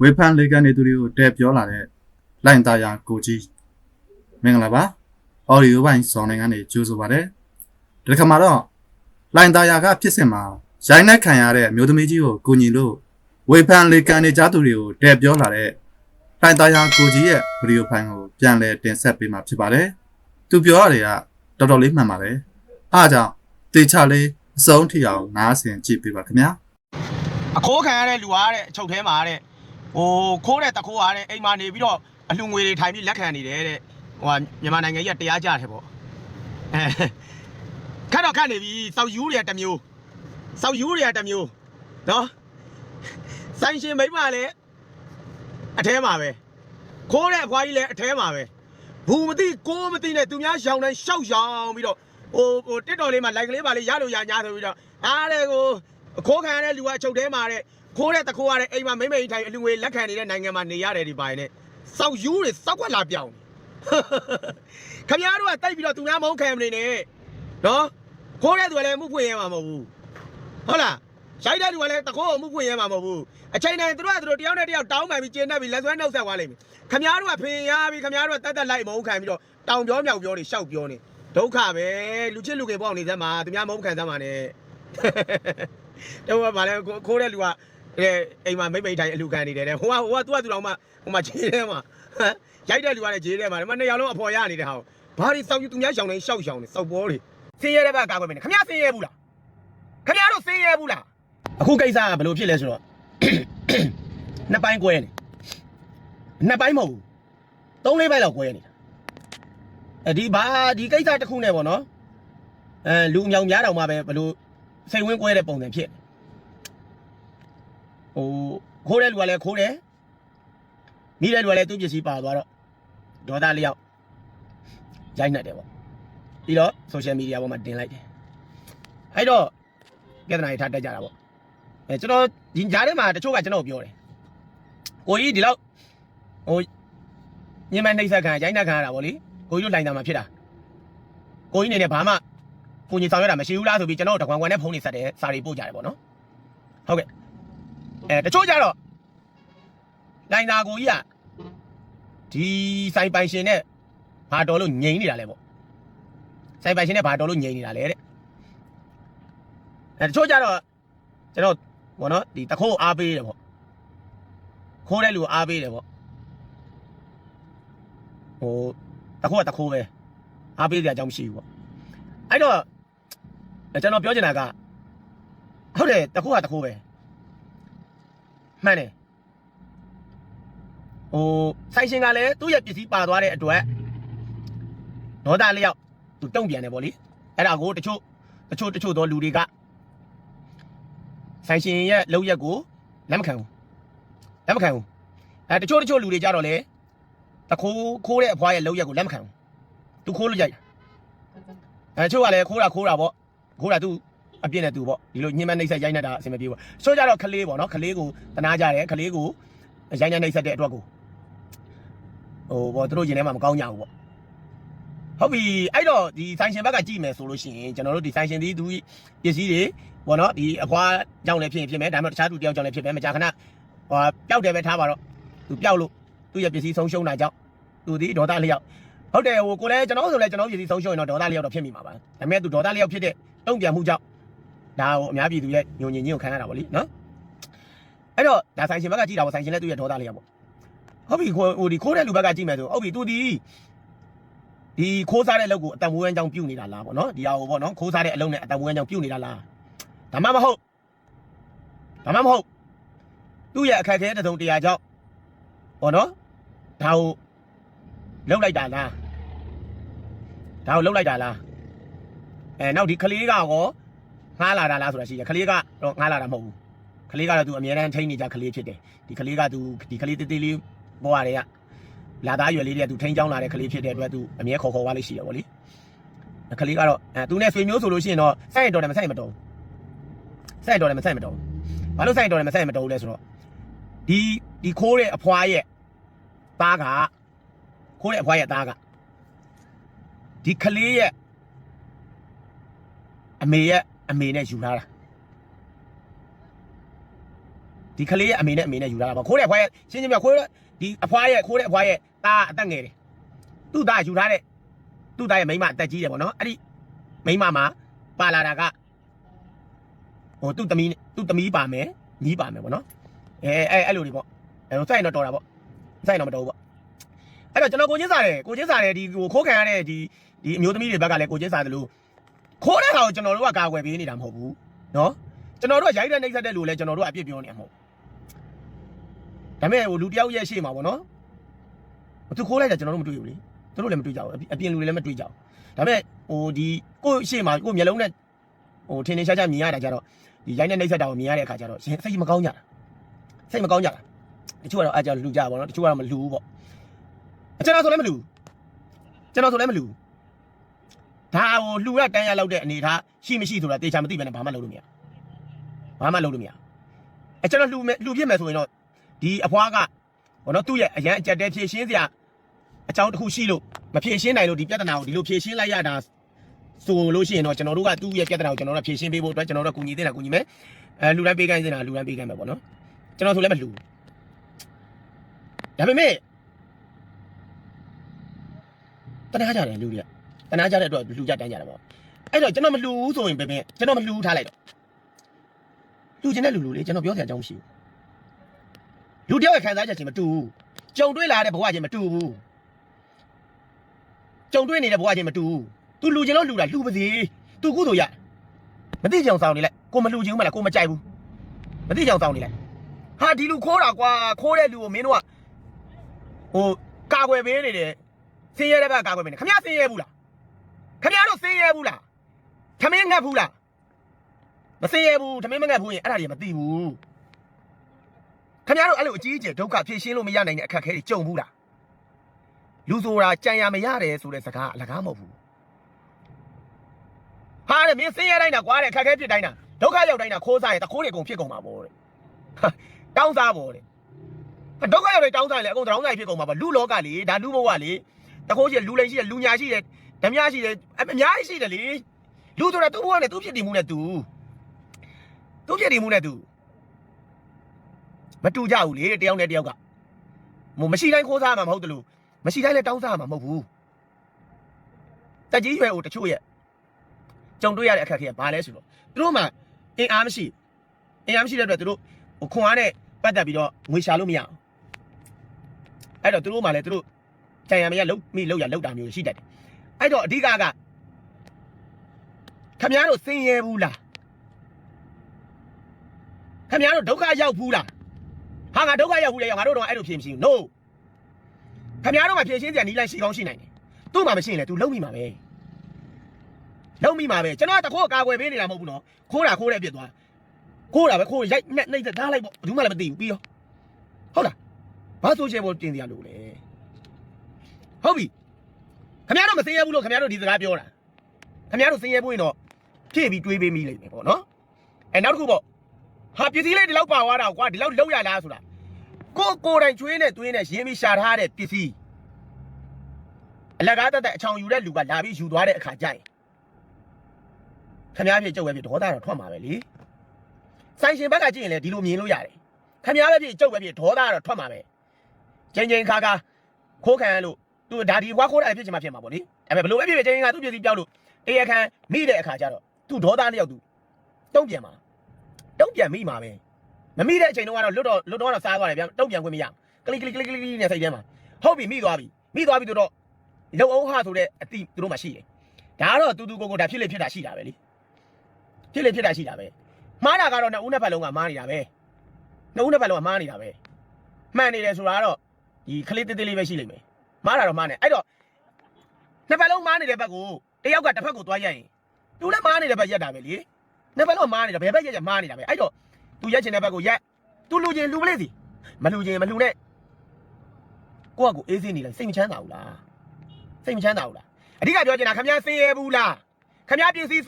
ဝေဖန်လေကန်နေသူတွေကိုတဲ့ပြောလာတဲ့လိုင်သားယာကိုကြီးမင်္ဂလာပါအော်ဒီယိုပိုင်းစောင်းနိုင်ငံနေကြိုးဆိုပါတယ်ဒီတစ်ခါမှာတော့လိုင်သားယာကဖြစ်စင်မှာရိုင်းနှက်ခံရတဲ့အမျိုးသမီးကြီးကိုကိုညီလို့ဝေဖန်လေကန်နေကြသူတွေကိုတဲ့ပြောလာတဲ့လိုင်သားယာကိုကြီးရဲ့ဗီဒီယိုဖိုင်ကိုပြန်လည်တင်ဆက်ပေးမှာဖြစ်ပါတယ်သူပြောရတယ်ကတော်တော်လေးမှန်ပါတယ်အားကြောင့်တေချလေးအစုံထီအောင်နားဆင်ကြည့်ပေးပါခင်ဗျာအခိုးခံရတဲ့လူအားတဲ့အချုပ်ထဲမှာတဲ့ ဟိုခိုးတဲ့တခိုးအားတဲ့အိမ်မှာနေပြီးတော့အလှငွေတွေထိုင်ပြီးလက်ခံနေတယ်တဲ့ဟိုကမြန်မာနိုင်ငံကြီးကတရားကြတယ်ပေါ့အဲခက်တော့ခက်နေပြီစောက်ယူတွေကတစ်မျိုးစောက်ယူတွေကတစ်မျိုးနော်ဆိုင်ရှင်မိမလည်းအထဲမှာပဲခိုးတဲ့အဖွားကြီးလည်းအထဲမှာပဲဘူးမသိကိုမသိနဲ့သူများရှောင်းတိုင်းရှောက်ရှောင်းပြီးတော့ဟိုဟိုတစ်တော်လေးမှာလိုက်ကလေးပါလေးရလို့ရညာဆိုပြီးတော့အားတဲ့ကို အခိုးခံရတဲ့လူကအချုပ်ထဲမှာတဲ့ခိုးတဲ့တခိုးရတဲ့အိမ်မှာမိမ့်မိန်ထိုင်အလူငွေလက်ခံနေတဲ့နိုင်ငံမှာနေရတယ်ဒီပိုင်းနဲ့စောက်ယူတွေစောက်ွက်လာပြောင်းခမရတို့ကတိုက်ပြီးတော့သူများမဟုတ်ခံမနေနဲ့နော်ခိုးတဲ့သူကလည်းမှုဖွင့်ရမှာမဟုတ်ဘူးဟုတ်လားရိုက်တဲ့လူကလည်းတခိုးကိုမှုဖွင့်ရမှာမဟုတ်ဘူးအချိန်တိုင်းသူတို့ကသူတို့တယောက်နဲ့တယောက်တောင်းပန်ပြီးကျင်းတတ်ပြီးလက်ဆွဲနှုတ်ဆက်သွားလိမ့်မယ်ခမရတို့ကဖင်ရပြီးခမရတို့ကတက်တက်လိုက်မဟုတ်ခံပြီးတော့တောင်ပြောမြောက်ပြောနေရှောက်ပြောနေဒုက္ခပဲလူချစ်လူငယ်ပေါ့နေသမ်းမှာသူများမဟုတ်ခံသမ်းမှာ နဲ့ တော့ဗာလဲခိုးတဲ့လူကအဲအိမ်မှာမိတ်မိတ်တိုင်းအလူခံနေတယ်တဲ့ဟိုကဟိုကသူကသူတော်မှဟိုမှာခြေထဲမှာဟမ်ရိုက်တဲ့လူကလည်းခြေထဲမှာဒီမှာနှစ်ယောက်လုံးအဖော်ရနေတဲ့ဟာကိုဘာတွေစောက်ယူသူများရှောင်းနေရှောက်ရှောင်းနေစောက်ပေါ်တွေဆင်းရဲတဲ့ဘက်ကကာကွယ်မယ်ခမရဆင်းရဲဘူးလားခမရတို့ဆင်းရဲဘူးလားအခုကိစ္စကဘယ်လိုဖြစ်လဲဆိုတော့နှစ်ပိုင်းကွဲနေနှစ်ပိုင်းမဟုတ်ဘူးသုံးလေးပိုင်းလောက်ကွဲနေတာအဲဒီဘာဒီကိစ္စတစ်ခုနဲ့ပေါ့နော်အဲလူအမြောင်များတောင်မှပဲဘယ်လို စိတ်ဝင်းကွဲတဲ့ပုံစံဖြစ်ဟိုခိုးတဲ့လူကလည်းခိုးတယ်မိတဲ့လူကလည်းသူ့ပစ္စည်းပါသွားတော့ဒေါသလျောက်ရိုက်နှက်တယ်ပေါ့ပြီးတော့ social media ပေါ်မှာတင်လိုက်တယ်အဲ့တော့ပြဿနာတွေထားတက်ကြတာပေါ့အဲကျွန်တော်ဒီကြားထဲမှာတချို့ကကျွန်တော်ပြောတယ်ကိုကြီးဒီလောက်ဟိုညင်မနှိမ့်ဆက်ခံရိုက်နှက်ခံရတာပေါ့လေကိုကြီးတို့လိုင်းတာမှာဖြစ်တာကိုကြီးနေနဲ့ဘာမှ ကိုကြီးဆောင်ရတာမရှိဘူးလားဆိုပြီးကျွန်တော်တကွန်ကွန်နဲ့ဖုန်းနေဆက်တယ်စာတွေပို့ကြတယ်ပေါ့နော်ဟုတ်ကဲ့အဲတချို့ကြတော့လိုင်းတာကိုကြီးကဒီဆိုင်ပိုင်ရှင်နဲ့ဘာတော်လို့ငြိမ်နေတာလဲပေါ့ဆိုင်ပိုင်ရှင်နဲ့ဘာတော်လို့ငြိမ်နေတာလဲတဲ့အဲတချို့ကြတော့ကျွန်တော်ဘောနော်ဒီတခိုးအားပေးတယ်ပေါ့ခိုးတဲ့လူအားပေးတယ်ပေါ့ဟိုတခိုးကတခိုးပဲအားပေးစရာအကြောင်းမရှိဘူးပေါ့အဲ့တော့ ကျွန်တော်ပြောချင်တာကဟုတ်တယ်တခိုးကတခိုးပဲမှန်တယ်ဟိုဆိုင်ရှင်ကလည်းသူ့ရဲ့ပစ္စည်းပါသွားတဲ့အတွက်ဒေါသလျောက်သူတုံ့ပြန်တယ်ပေါ့လေအဲ့ဒါကိုတချို့တချို့တချို့သောလူတွေကဆိုင်ရှင်ရဲ့လောက်ရက်ကိုလက်မခံဘူးလက်မခံဘူးအဲတချို့တချို့လူတွေကြတော့လေတခိုးခိုးတဲ့အဖွားရဲ့လောက်ရက်ကိုလက်မခံဘူးသူခိုးလို့ရိုက်တာအဲတချို့ကလည်းခိုးတာခိုးတာပေါ့ ခိုးတာသူအပြစ်နဲ့သူပေါ့ဒီလိုညှဉ်းမနှိပ်ဆက်ရိုက်နေတာအဆင်မပြေဘူးဆိုကြတော့ခလေးပေါ့နော်ခလေးကိုတနာကြတယ်ခလေးကိုရိုက်နေနှိပ်ဆက်တဲ့အတွက်ကိုဟိုပေါ့သူတို့ရင်ထဲမှာမကောင်းကြဘူးပေါ့ဟုတ်ပြီအဲ့တော့ဒီဆိုင်ရှင်ဘက်ကကြည့်မယ်ဆိုလို့ရှိရင်ကျွန်တော်တို့ဒီဆိုင်ရှင်ဒီသူပစ္စည်းတွေပေါ့နော်ဒီအဖွားကြောင့်လည်းဖြစ်ရင်ဖြစ်မယ်ဒါမှမဟုတ်တခြားသူတယောက်ကြောင့်လည်းဖြစ်မယ်မကြာခဏဟိုပျောက်တယ်ပဲထားပါတော့သူပျောက်လို့သူ့ရဲ့ပစ္စည်းဆုံးရှုံးတာကြောင့်သူဒီဒေါသလျောက်ဟုတ်တယ်ဟိုကိုလည်းကျွန်တော်ဆိုလည်းကျွန်တော်ပစ္စည်းဆုံးရှုံးရင်တော့ဒေါသလျောက်တော့ဖြစ်မိမှာပါဒါပေမဲ့သူဒေါသလျောက်ဖြစ်တဲ့ တုံ့ပြန်မှုကြောင့်ဒါဟိုအများပြည်သူရဲ့ညုံညင်ကြီးကိုခံရတာပေါ့လीနော်အဲ့တော့ဒါဆိုင်ရှင်ဘက်ကကြည့်တာပေါ့ဆိုင်ရှင်လည်းသူ့ရဲ့ဒေါသလျောက်ပေါ့ဟုတ်ပြီဟိုဒီခိုးတဲ့လူဘက်ကကြည့်မယ်ဆိုဟုတ်ပြီသူဒီဒီခိုးစားတဲ့လုပ်ကိုအတန်ဝန်းကြောင်ပြုတ်နေတာလားပေါ့နော်ဒီဟာဟိုပေါ့နော်ခိုးစားတဲ့အလုပ်နဲ့အတန်ဝန်းကြောင်ပြုတ်နေတာလားဒါမှမဟုတ်ဒါမှမဟုတ်သူ့ရဲ့အခက်အခဲတစ်စုံတရာကြောင့်ပေါ့နော်ဒါကိုလှုပ်လိုက်တာလားဒါကိုလှုပ်လိုက်တာလား အဲနောက်ဒီကလေးကရောငှားလာတာလားဆိုတာရှိတယ်ကလေးကတော့ငှားလာတာမဟုတ်ဘူးကလေးကတော့သူအမြဲတမ်းထိန်းနေကြကလေးဖြစ်တယ်ဒီကလေးကသူဒီကလေးတေးသေးလေးဘွားတွေကလာသားရွယ်လေးတွေကသူထိန်းချောင်းလာတဲ့ကလေးဖြစ်တဲ့အတွက်သူအမြဲခေါ်ခေါ်သွားလေးရှိတယ်ဗောလေကလေးကတော့အဲသူနဲ့ဆွေမျိုးဆိုလို့ရှိရင်တော့စိုက်ရင်တော်တယ်မစိုက်ရင်မတော်ဘူးစိုက်တော်တယ်မစိုက်မတော်ဘူးဘာလို့စိုက်တော်တယ်မစိုက်မတော်ဘူးလဲဆိုတော့ဒီဒီခိုးတဲ့အဖွားရဲ့သားကခိုးတဲ့အဖွားရဲ့သားကဒီကလေးရဲ့ အမေရဲ့အမေနဲ့ယူလာတာဒီကလေးရဲ့အမေနဲ့အမေနဲ့ယူလာတာပေါ့ခိုးတဲ့အဖွားရဲ့ရှင်းချင်းပြခိုးတဲ့ဒီအဖွားရဲ့ခိုးတဲ့အဖွားရဲ့ตาအသက်ငယ်တယ်သူ့သားယူထားတဲ့သူ့သားရဲ့မိန်းမအသက်ကြီးတယ်ပေါ့နော်အဲ့ဒီမိန်းမမှာပါလာတာကဟိုသူ့သမီးသူ့သမီးပါမယ်ညီးပါမယ်ပေါ့နော်အဲအဲအဲ့လိုတွေပေါ့အဲစိုက်တော့တော်တာပေါ့စိုက်တော့မတော်ဘူးပေါ့အဲ့တော့ကျွန်တော်ကိုချင်းစားတယ်ကိုချင်းစားတယ်ဒီဟိုခိုးခံရတဲ့ဒီဒီအမျိုးသမီးတွေဘက်ကလည်းကိုချင်းစားတယ်လို့ ခိုးတဲ့ဟာကိုကျွန်တော်တို့ကကာကွယ်ပေးနေတာမဟုတ်ဘူးနော်ကျွန်တော်တို့ကရိုက်တဲ့နှိမ့်ဆက်တဲ့လူလည်းကျွန်တော်တို့ကအပြစ်ပြောနေမှာမဟုတ်ဒါပေမဲ့ဟိုလူတယောက်ရဲ့ရှေ့မှာပေါ့နော်သူခိုးလိုက်တာကျွန်တော်တို့မတွေ့ဘူးလေသူတို့လည်းမတွေ့ကြဘူးအပြင်လူတွေလည်းမတွေ့ကြဘူးဒါပေမဲ့ဟိုဒီကိုယ့်ရှေ့မှာကိုယ့်မျက်လုံးနဲ့ဟိုထင်ထင်ရှားရှားမြင်ရတာကြတော့ဒီရိုက်တဲ့နှိမ့်ဆက်တာကိုမြင်ရတဲ့အခါကျတော့စိတ်မကောင်းကြတာစိတ်မကောင်းကြတာတချို့ကတော့အားကြောင့်လူကြပါတော့တချို့ကတော့မလူဘူးပေါ့ကျွန်တော်ဆိုလည်းမလူကျွန်တော်ဆိုလည်းမလူ ဒါဟိုလူရတန်းရလောက်တဲ့အနေထားရှိမရှိဆိုတာတေချာမသိဘဲနဲ့ဘာမှလုပ်လို့မရဘာမှလုပ်လို့မရအဲကျွန်တော်လူလူပြစ်မယ်ဆိုရင်တော့ဒီအဖွားကဘောနော်သူ့ရဲ့အရန်အကြက်တဲဖြည့်ရှင်းစရာအကြောင်းတစ်ခုရှိလို့မဖြည့်ရှင်းနိုင်လို့ဒီပြဿနာကိုဒီလိုဖြည့်ရှင်းလိုက်ရတာဆိုလို့ရှိရင်တော့ကျွန်တော်တို့ကသူ့ရဲ့ပြဿနာကိုကျွန်တော်တို့ဖြည့်ရှင်းပေးဖို့အတွက်ကျွန်တော်တို့ကကူညီသေးတာကူညီမယ်အဲလူတိုင်းပေးကိုင်းစင်တာလူတိုင်းပေးကိုင်းမယ်ပေါ့နော်ကျွန်တော်ဆိုလည်းမလူဒါပေမဲ့တနာကြတယ်လူတွေက တနာကြတဲ့အတွက်လူကြတန်းကြတယ်ပေါ့အဲ့တော့ကျွန်တော်မလူဘူးဆိုရင်ပဲပဲကျွန်တော်မလူထားလိုက်တော့လူချင်းတဲ့လူလူလေးကျွန်တော်ပြောစရာအကြောင်းမရှိဘူးလူတယောက်ရဲ့ခံစားချက်ချင်းမတူဘူးကြုံတွေ့လာတဲ့ဘဝချင်းမတူဘူးကြုံတွေ့နေတဲ့ဘဝချင်းမတူဘူး तू လူချင်းလို့လူတာလူပါစေ तू ကုသိုလ်ရမသိကြအောင်ဆောင်နေလိုက်ကိုမလူချင်းဘူးမလားကိုမကြိုက်ဘူးမသိကြအောင်ဆောင်နေလိုက်ဟာဒီလူခိုးတာကွာခိုးတဲ့လူကိုမင်းတို့ကဟိုကာကွယ်ပေးနေတယ်စင်းရဲတဲ့ဘက်ကာကွယ်ပေးနေခမရစင်းရဲဘူးလား ခမရတို့စင်းရဲဘူးလားခမင်းငတ်ဘူးလားမစင်းရဲဘူးခမင်းမငတ်ဘူးရင်အဲ့ဒါတွေမသိဘူးခမရတို့အဲ့လိုအကြီးအကျယ်ဒုက္ခဖြေရှင်းလို့မရနိုင်တဲ့အခက်အခဲတွေကြုံဘူးလားလူဆိုတာကြံရမရတယ်ဆိုတဲ့စကားအလကားမဟုတ်ဘူးဟာတဲ့မင်းဆင်းရဲတိုင်းတာကွာတဲ့ခက်ခဲဖြစ်တိုင်းတာဒုက္ခရောက်တိုင်းတာခိုးစားရင်တခိုးတွေအကုန်ဖြစ်ကုန်မှာပေါ့တဲ့ဟာတောင်းစားပေါ့တဲ့ဟာဒုက္ခရောက်တဲ့တောင်းစားရင်လည်းအကုန်တောင်းစားဖြစ်ကုန်မှာပေါ့လူလောကလေဒါလူဘဝလေတခိုးရှိတယ်လူလိန်ရှိတယ်လူညာရှိတယ် ဓမြရှိတယ်အအများကြီးရှိတယ်လေလူဆိုတာသူ့ဘဝနဲ့သူ့ဖြစ်တည်မှုနဲ့သူသူ့ဖြစ်တည်မှုနဲ့သူမတူကြဘူးလေတယောက်နဲ့တယောက်ကမို့မရှိတိုင်းခိုးစားမှာမဟုတ်တယ်လို့မရှိတိုင်းလည်းတောင်းစားမှာမဟုတ်ဘူးတက်ကြီးရွယ်ကိုတချို့ရဲ့ကြုံတွေ့ရတဲ့အခက်အခဲကဘာလဲဆိုတော့သူတို့မှအင်အားမရှိအင်အားမရှိတဲ့အတွက်သူတို့ဟိုခွန်အားနဲ့ပတ်သက်ပြီးတော့ငွေရှာလို့မရအောင်အဲ့တော့သူတို့မှလည်းသူတို့ကြံရမရလုံးမိလောက်ရလောက်တာမျိုးရှိတတ်တယ် အဲ့တော့အဓိကကခမည်းတော်စင်ရဲဘူးလားခမည်းတော်ဒုက္ခရောက်ဘူးလားဟာငါဒုက္ခရောက်ဘူးလေငါတို့တော့အဲ့လိုဖြေမရှိဘူး no ခမည်းတော်မှဖြေရှင်းစရာနီးလိုက်ရှိကောင်းရှိနိုင်တယ်သူ့မှမရှိရင်လည်း तू လုံးမိမှာပဲလုံးမိမှာပဲကျွန်တော်ကတခိုးကာကွယ်ပေးနေတာမဟုတ်ဘူးနော်ခိုးတာခိုးတဲ့အပြစ်သွားခိုးတာပဲခိုးရိုက်နဲ့နှိမ့်သက်ထားလိုက်ပေါ့ဘူးမှလည်းမသိဘူးပြီးရောဟုတ်လားဘာဆိုချေပေါ်တင်စရာလို့လဲဟုတ်ပြီ ခင်ဗျားတို့မစင်ရဘူးလို့ခင်ဗျားတို့ဒီစကားပြောတာခင်ဗျားတို့စင်ရဘူးရင်တော့ဖြည့်ပြီးတွေးပေးမိလိမ့်မယ်ပေါ့နော်အဲနောက်တစ်ခုပေါ့ဟာပစ္စည်းလေးဒီလောက်ပါသွားတာကွာဒီလောက်လောက်ရလားဆိုတာကိုကိုယ်တိုင်ကျွေးနဲ့တွင်းနဲ့ရင်းပြီးရှာထားတဲ့ပစ္စည်းအလကားတက်တဲ့အချောင်ယူတဲ့လူကလာပြီးယူသွားတဲ့အခါကျရင်ခမားဖြစ်ကြုတ်ပဲဖြစ်ဒေါသတော့ထွက်မှာပဲလေဆိုင်ရှင်ဘက်ကကြည့်ရင်လည်းဒီလိုမြင်လို့ရတယ်ခမားပဲဖြစ်ကြုတ်ပဲဖြစ်ဒေါသတော့ထွက်မှာပဲချင်းချင်းခါခါခိုးခံရလို့ သူဒါဒီဝါခိုးတာဖြစ်ချင်မှဖြစ်မှာပေါ့လေဒါပေမဲ့ဘလို့ပဲဖြစ်ဖြစ်ချင်းချင်းကသူ့ပြည်စီပြောက်လို့တရားခံမိတဲ့အခါကျတော့သူ့ဒေါသလျောက်သူတုံ့ပြန်မှာတုံ့ပြန်မိမှာပဲမမိတဲ့အချိန်တုန်းကတော့လွတ်တော့လွတ်တော့တော့စားသွားတယ်ဗျတုံ့ပြန်ခွင့်မရကလစ်ကလစ်ကလစ်ကလစ်နဲ့စိတ်ထဲမှာဟုတ်ပြီမိသွားပြီမိသွားပြီဆိုတော့လုံအောင်ဟာဆိုတဲ့အတိသူတို့မှရှိတယ်ဒါကတော့တူတူကိုကိုဒါဖြစ်လေဖြစ်တာရှိတာပဲလေဖြစ်လေဖြစ်တာရှိတာပဲမှားတာကတော့နှစ်ဦးနှစ်ဖက်လုံးကမှားနေတာပဲနှစ်ဦးနှစ်ဖက်လုံးကမှားနေတာပဲမှန်နေတယ်ဆိုတာကတော့ဒီခလေးတေးသေးလေးပဲရှိလိမ့်မယ် မှားတာတော့မှားနေအဲ့တော့နှစ်ဖက်လုံးမှားနေတဲ့ဘက်ကိုတယောက်ကတစ်ဖက်ကိုသွားရက်ရင်သူလည်းမှားနေတဲ့ဘက်ရက်တာပဲလေနှစ်ဖက်လုံးမှားနေတာဘယ်ဘက်ရက်ရက်မှားနေတာပဲအဲ့တော့သူရက်ချင်တဲ့ဘက်ကိုရက်သူလူချင်းလူပလေးစီမလူချင်းမလူနဲ့ကိုကကိုအေးစေးနေလိုက်စိတ်မချမ်းသာဘူးလားစိတ်မချမ်းသာဘူးလားအဓိကပြောချင်တာခမည်းဆင်းရဲဘူးလားခမည်းပစ္စည်း